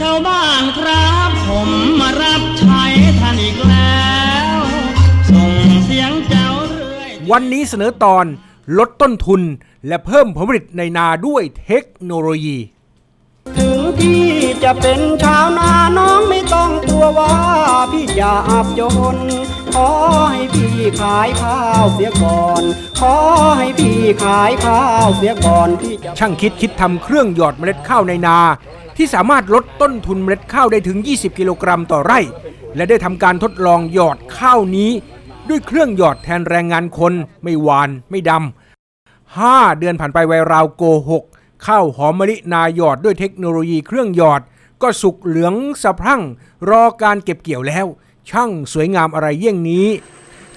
ชาวบ้านครับผมมารับใช้ท่านอีกแล้ว ส่งเสียงเจ้าเรื่อยวันนี้เสนอตอนลดต้นทุนและเพิ่มผลผลิตในนาด้วยเทคโนโลยี ถึงพี่จะเป็นชาวนาน้องไม่ต้องกลัวว่าพี่จะอับจน ขอให้พี่ขายข้าวเสียก่อน ขอให้พี่ขายข้าวเสียก่อนพี่จะช่างคิดคิดทำเครื่องหยอดเมล็ดข้าวในนา ที่สามารถลดต้นทุนเมล็ดข้าวได้ถึง 20 กิโลกรัมต่อไร่ และได้ทำการทดลองหยอดข้าวนี้ ด้วยเครื่องหยอดแทนแรงงานคน ไม่หวานไม่ดำห้าเดือนผ่านไปไวราวโกหกข้าวหอมมะลินาหยอดด้วยเทคโนโลยีเครื่องหยอด ก็สุกเหลืองสะพรั่ง รอการเก็บเกี่ยวแล้ว ช่างสวยงามอะไรเยี่ยงนี้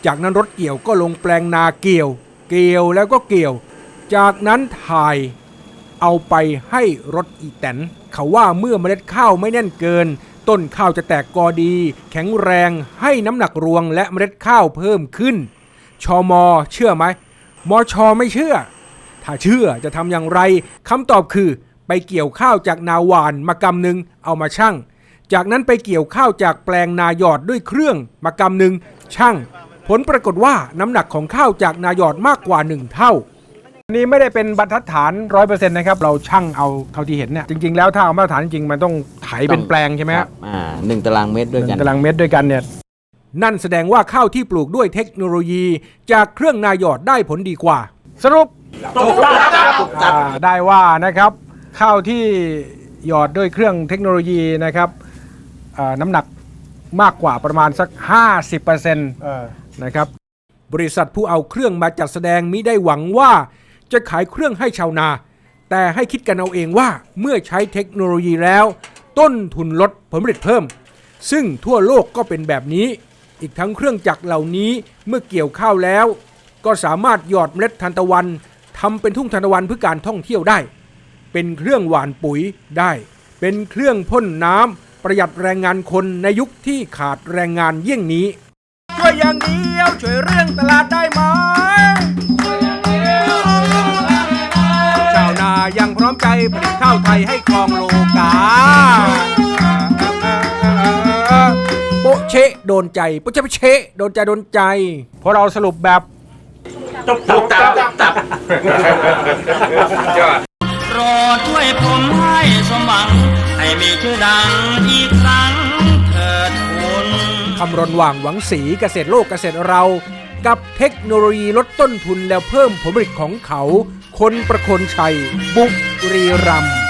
จากนั้นรถเกี่ยวก็ลงแปลงนาเกี่ยว เกี่ยวแล้วก็เกี่ยว จากนั้นถ่ายเอาไปให้รถอีแตนเขาว่าเมื่อเมล็ดข้าวไม่แน่นเกิน ต้นข้าวจะแตกกอดี แข็งแรงให้น้ำหนักรวงและเมล็ดข้าวเพิ่มขึ้น ชอมอเชื่อไหมมอชอไม่เชื่อ ถ้าเชื่อจะทำอย่างไรคำตอบคือ ไปเกี่ยวข้าวจากนาหวานมากำหนึ่งเอามาชั่ง จากนั้นไปเกี่ยวข้าวจากแปลงนาหยอดด้วยเครื่องมากำหนึ่งชั่งผลปรากฏว่าน้ำหนักของข้าวจากนาหยอดมากกว่าหนึ่งเท่าอันนี้ไม่ได้เป็นบรรทัดฐานร้อยเปอร์เซ็นต์นะครับ เราช่างเอาเท่าที่เห็นเนี่ยจริง ๆ แล้วถ้าเอามาตรฐานจริงๆมันต้องไถเป็นแปลงใช่ไหมคครัรับบอ่าหนึ่งตารางเมตรด้วยกันตารางเมตรด้วยกันเนี่ยนั่นแสดงว่าข้าวที่ปลูกด้วยเทคโนโลยี จากเครื่องนาหยอดได้ผลดีกว่า สรุปอ่าได้ว่านะครับ ข้าวที่หยอดด้วยเครื่องเทคโนโลยีนะครับ อ่าน้ำหนักมากกว่าประมาณสัก 50%นะครับ บริษัทผู้เอาเครื่องมาจัดแสดงมิได้หวังว่าจะขายเครื่องให้ชาวนา แต่ให้คิดกันเอาเองว่าเมื่อใช้เทคโนโลยีแล้ว ต้นทุนลดผลผลิตเพิ่ม ซึ่งทั่วโลกก็เป็นแบบนี้ อีกทั้งเครื่องจักรเหล่านี้เมื่อเกี่ยวข้าวแล้ว ก็สามารถหยอดเมล็ดทานตะวันทำเป็นทุ่งทานตะวันเพื่อการท่องเที่ยวได้ เป็นเครื่องหว่านปุ๋ยได้ เป็นเครื่องพ่นน้ำ ประหยัดแรงงานคนในยุคที่ขาดแรงงานเยี่ยงนี้ ช่วยอย่างเดียว ช่วยเรื่องตลาดได้ไหมชาวนายังพร้อมใจผลิตข้าวไทยให้ครองโลกาโปะเชะโดนใจโปะเชะโปะเชะโดนใจโดนใจเพราะเราสรุปแบบโปรดช่วยผมให้สมหวัง ให้มีชื่อดังอีกครั้งเถิดคุณคำรณว่างหวังสีเกษตรโลกเกษตรเรา กับเทคโนโลยีลดต้นทุนแล้วเพิ่มผลผลิตของเขา คนประคนชัย บุรีรัมย์